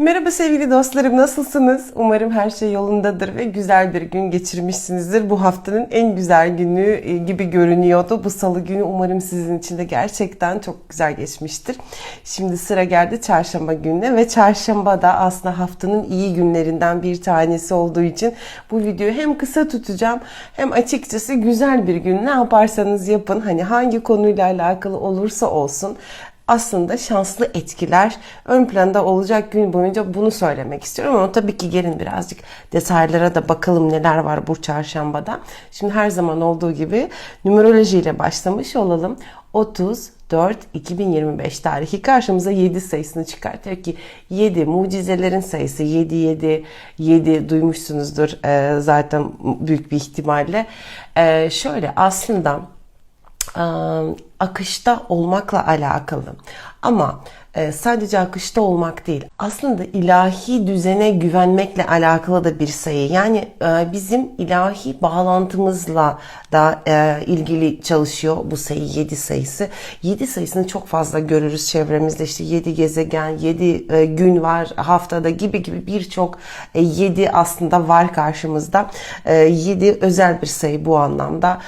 Merhaba sevgili dostlarım nasılsınız? Umarım her şey yolundadır ve güzel bir gün geçirmişsinizdir. Bu haftanın en güzel günü e, gibi görünüyordu. Bu salı günü umarım sizin için de gerçekten çok güzel geçmiştir. Şimdi sıra geldi çarşamba gününe ve çarşamba da aslında haftanın iyi günlerinden bir tanesi olduğu için bu videoyu hem kısa tutacağım hem açıkçası güzel bir gün ne yaparsanız yapın. Hani hangi konuyla alakalı olursa olsun aslında şanslı etkiler ön planda olacak gün boyunca bunu söylemek istiyorum ama tabii ki gelin birazcık detaylara da bakalım neler var bu çarşambada. Şimdi her zaman olduğu gibi numeroloji ile başlamış olalım. 30 4 2025 tarihi karşımıza 7 sayısını çıkartıyor ki 7 mucizelerin sayısı 7 7 7 duymuşsunuzdur e, zaten büyük bir ihtimalle. E, şöyle aslında akışta olmakla alakalı. Ama sadece akışta olmak değil. Aslında ilahi düzene güvenmekle alakalı da bir sayı. Yani bizim ilahi bağlantımızla da ilgili çalışıyor bu sayı 7 sayısı. 7 sayısını çok fazla görürüz çevremizde. İşte 7 gezegen, 7 gün var haftada gibi gibi birçok 7 aslında var karşımızda. 7 özel bir sayı bu anlamda.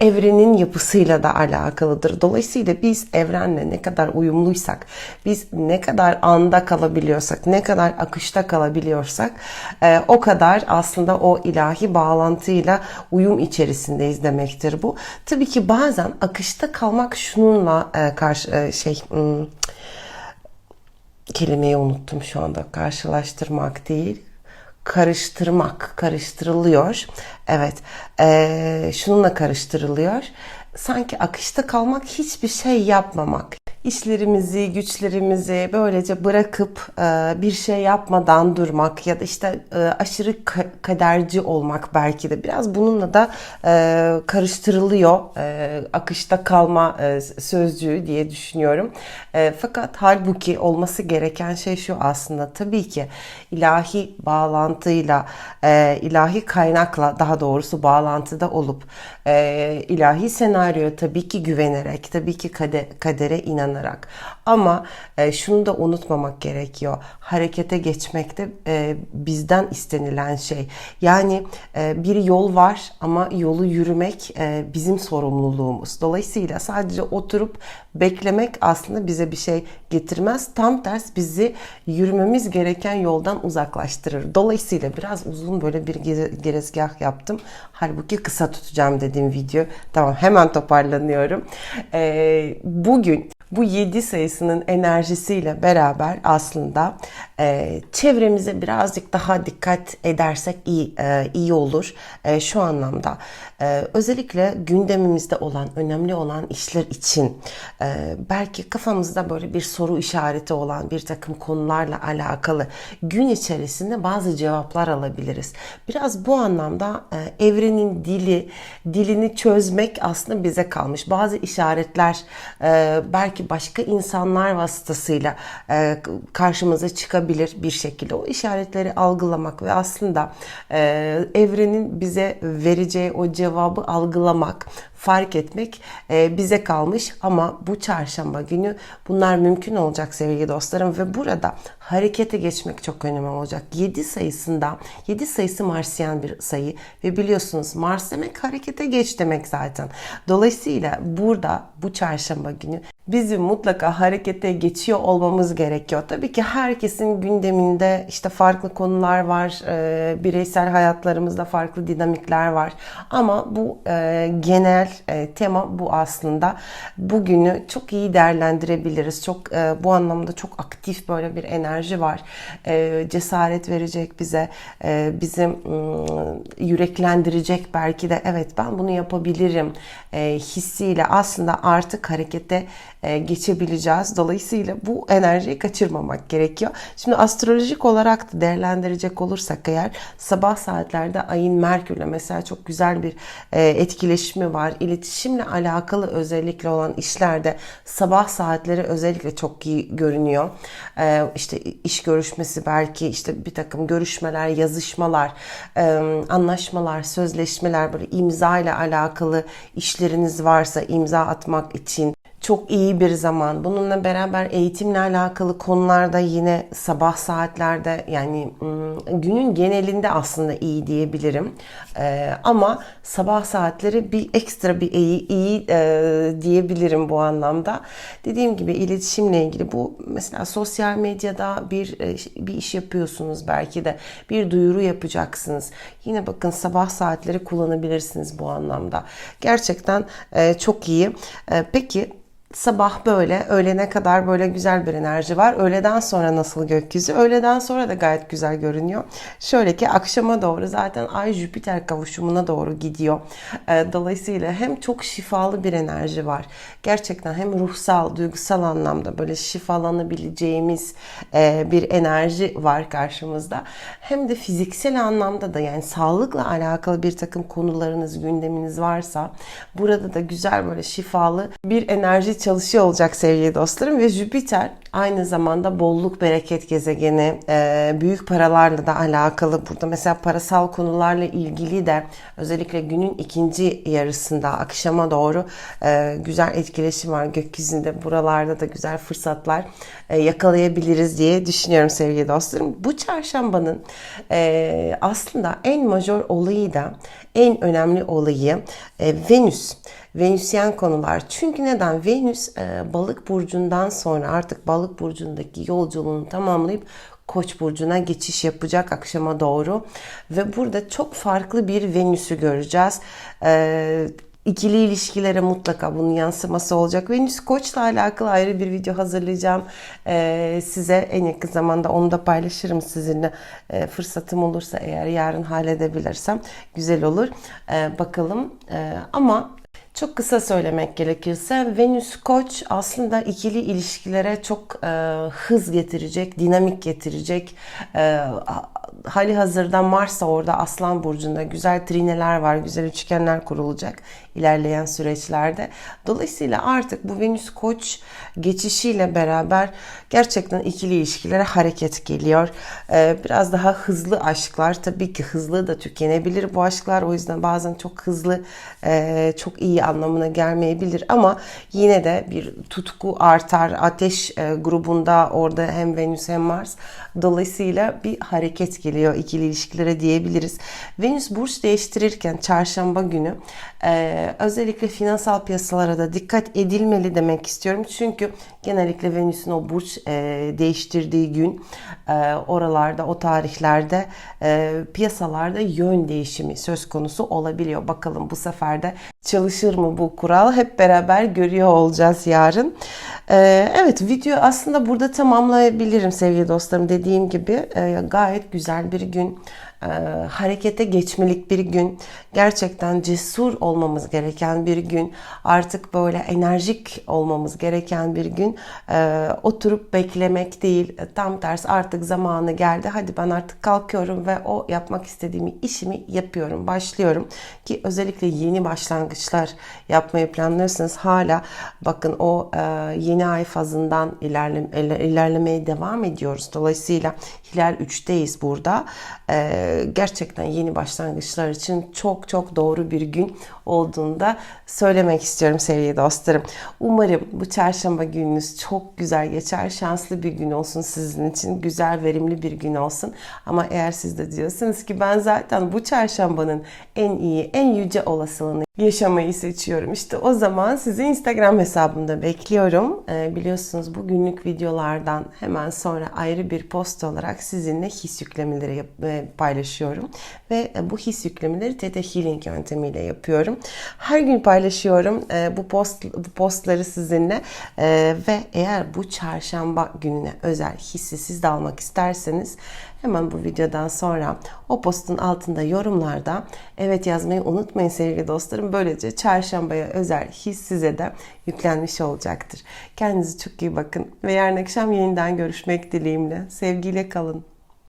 Evrenin yapısıyla da alakalıdır. Dolayısıyla biz evrenle ne kadar uyumluysak, biz ne kadar anda kalabiliyorsak, ne kadar akışta kalabiliyorsak e, o kadar aslında o ilahi bağlantıyla uyum içerisindeyiz demektir bu. Tabii ki bazen akışta kalmak şununla e, karşı e, şey hmm, kelimeyi unuttum şu anda. Karşılaştırmak değil karıştırmak karıştırılıyor. Evet e, şununla karıştırılıyor sanki akışta kalmak hiçbir şey yapmamak işlerimizi, güçlerimizi böylece bırakıp e, bir şey yapmadan durmak ya da işte e, aşırı kaderci olmak belki de biraz bununla da e, karıştırılıyor akışta kalma sözcüğü diye düşünüyorum. Fakat halbuki olması gereken şey şu aslında tabii ki ilahi bağlantıyla, ilahi kaynakla daha doğrusu bağlantıda olup ilahi senaryoya tabii ki güvenerek, tabii ki kadere inanarak inanarak. Ama e, şunu da unutmamak gerekiyor. Harekete geçmek de e, bizden istenilen şey. Yani e, bir yol var ama yolu yürümek e, bizim sorumluluğumuz. Dolayısıyla sadece oturup beklemek aslında bize bir şey getirmez. Tam ters bizi yürümemiz gereken yoldan uzaklaştırır. Dolayısıyla biraz uzun böyle bir gerezgah yaptım. Halbuki kısa tutacağım dediğim video. Tamam hemen toparlanıyorum. Ee, bugün bu 7 sayısının enerjisiyle beraber aslında e, çevremize birazcık daha dikkat edersek iyi e, iyi olur. E, şu anlamda e, özellikle gündemimizde olan önemli olan işler için e, belki kafamızda böyle bir soru işareti olan bir takım konularla alakalı gün içerisinde bazı cevaplar alabiliriz. Biraz bu anlamda e, evrenin dili dilini çözmek aslında bize kalmış. Bazı işaretler e, belki başka insanlar vasıtasıyla e, karşımıza çıkabilir bir şekilde. O işaretleri algılamak ve aslında e, evrenin bize vereceği o cevabı algılamak, fark etmek e, bize kalmış ama bu çarşamba günü bunlar mümkün olacak sevgili dostlarım ve burada harekete geçmek çok önemli olacak. 7 sayısında 7 sayısı Marsiyen bir sayı ve biliyorsunuz Mars demek harekete geç demek zaten. Dolayısıyla burada bu çarşamba günü bizim mutlaka harekete geçiyor olmamız gerekiyor. Tabii ki herkesin gündeminde işte farklı konular var. E, bireysel hayatlarımızda farklı dinamikler var. Ama bu e, genel e, tema bu aslında. Bugünü çok iyi değerlendirebiliriz. Çok bu anlamda çok aktif böyle bir enerji var. Cesaret verecek bize, bizim yüreklendirecek belki de evet ben bunu yapabilirim hissiyle aslında artık harekete geçebileceğiz. Dolayısıyla bu enerjiyi kaçırmamak gerekiyor. Şimdi astrolojik olarak da değerlendirecek olursak eğer sabah saatlerde ayın Merkür'le mesela çok güzel bir e, etkileşimi var. İletişimle alakalı özellikle olan işlerde sabah saatleri özellikle çok iyi görünüyor. E, işte iş görüşmesi belki işte bir takım görüşmeler, yazışmalar, anlaşmalar, sözleşmeler böyle imza ile alakalı işleriniz varsa imza atmak için çok iyi bir zaman. Bununla beraber eğitimle alakalı konularda yine sabah saatlerde yani ım, günün genelinde aslında iyi diyebilirim. Ee, ama sabah saatleri bir ekstra bir iyi, iyi e, diyebilirim bu anlamda. Dediğim gibi iletişimle ilgili bu mesela sosyal medyada bir e, bir iş yapıyorsunuz belki de bir duyuru yapacaksınız. Yine bakın sabah saatleri kullanabilirsiniz bu anlamda. Gerçekten e, çok iyi. E, peki Sabah böyle, öğlene kadar böyle güzel bir enerji var. Öğleden sonra nasıl gökyüzü? Öğleden sonra da gayet güzel görünüyor. Şöyle ki akşama doğru zaten Ay Jüpiter kavuşumuna doğru gidiyor. Ee, Dolayısıyla hem çok şifalı bir enerji var. Gerçekten hem ruhsal, duygusal anlamda böyle şifalanabileceğimiz e, bir enerji var karşımızda. Hem de fiziksel anlamda da yani sağlıkla alakalı bir takım konularınız, gündeminiz varsa burada da güzel böyle şifalı bir enerji çalışıyor olacak sevgili dostlarım ve Jüpiter aynı zamanda bolluk bereket gezegeni e, büyük paralarla da alakalı burada mesela parasal konularla ilgili de özellikle günün ikinci yarısında akşama doğru e, güzel etkileşim var gökyüzünde buralarda da güzel fırsatlar e, yakalayabiliriz diye düşünüyorum sevgili dostlarım. Bu çarşambanın aslında en majör olayı da en önemli olayı Venüs. Venüsyen konular. Çünkü neden? Venüs e, balık burcundan sonra artık balık burcundaki yolculuğunu tamamlayıp Koç burcuna geçiş yapacak akşama doğru ve burada çok farklı bir Venüs'ü göreceğiz. Ee, ikili ilişkilere mutlaka bunun yansıması olacak. Venüs Koç'la alakalı ayrı bir video hazırlayacağım. Ee, size en yakın zamanda onu da paylaşırım sizinle. Ee, fırsatım olursa eğer yarın halledebilirsem güzel olur. Ee, bakalım. Ee, ama çok kısa söylemek gerekirse Venüs Koç aslında ikili ilişkilere çok e, hız getirecek, dinamik getirecek. E, hali hazırda Mars da orada Aslan Burcu'nda güzel trineler var, güzel üçgenler kurulacak ilerleyen süreçlerde. Dolayısıyla artık bu Venüs Koç geçişiyle beraber gerçekten ikili ilişkilere hareket geliyor. Ee, biraz daha hızlı aşklar tabii ki hızlı da tükenebilir bu aşklar. O yüzden bazen çok hızlı e, çok iyi anlamına gelmeyebilir ama yine de bir tutku artar. Ateş e, grubunda orada hem Venüs hem Mars. Dolayısıyla bir hareket geliyor ikili ilişkilere diyebiliriz. Venüs burç değiştirirken çarşamba günü e, özellikle finansal piyasalara da dikkat edilmeli demek istiyorum. Çünkü genellikle Venüs'ün o burç e, değiştirdiği gün e, oralarda o tarihlerde e, piyasalarda yön değişimi söz konusu olabiliyor. Bakalım bu sefer de çalışır mı bu kural? Hep beraber görüyor olacağız yarın. E, evet video aslında burada tamamlayabilirim sevgili dostlarım. Dediğim gibi e, gayet güzel bir gün e, harekete geçmelik bir gün. Gerçekten cesur olmamız gereken bir gün. Artık böyle enerjik olmamız gereken bir gün. E, oturup beklemek değil. Tam tersi artık zamanı geldi. Hadi ben artık kalkıyorum ve o yapmak istediğimi işimi yapıyorum. Başlıyorum. Ki özellikle yeni başlangıçlar yapmayı planlıyorsanız hala bakın o e, yeni ay fazından ilerlem ilerlemeye devam ediyoruz. Dolayısıyla Hilal 3'teyiz burada. E, gerçekten yeni başlangıçlar için çok çok doğru bir gün olduğunda söylemek istiyorum sevgili dostlarım. Umarım bu çarşamba gününüz çok güzel geçer. Şanslı bir gün olsun sizin için. Güzel, verimli bir gün olsun. Ama eğer siz de diyorsanız ki ben zaten bu çarşambanın en iyi, en yüce olasılığını yaşamayı seçiyorum. İşte o zaman sizi Instagram hesabımda bekliyorum. Ee, biliyorsunuz bu günlük videolardan hemen sonra ayrı bir post olarak sizinle his yüklemeleri e, paylaşıyorum. Ve e, bu his yüklemeleri Theta Healing yöntemiyle yapıyorum. Her gün paylaşıyorum e, bu post bu postları sizinle ve eğer bu çarşamba gününe özel hissi siz de almak isterseniz Hemen bu videodan sonra o postun altında yorumlarda evet yazmayı unutmayın sevgili dostlarım. Böylece çarşambaya özel his size de yüklenmiş olacaktır. Kendinize çok iyi bakın ve yarın akşam yeniden görüşmek dileğimle. Sevgiyle kalın.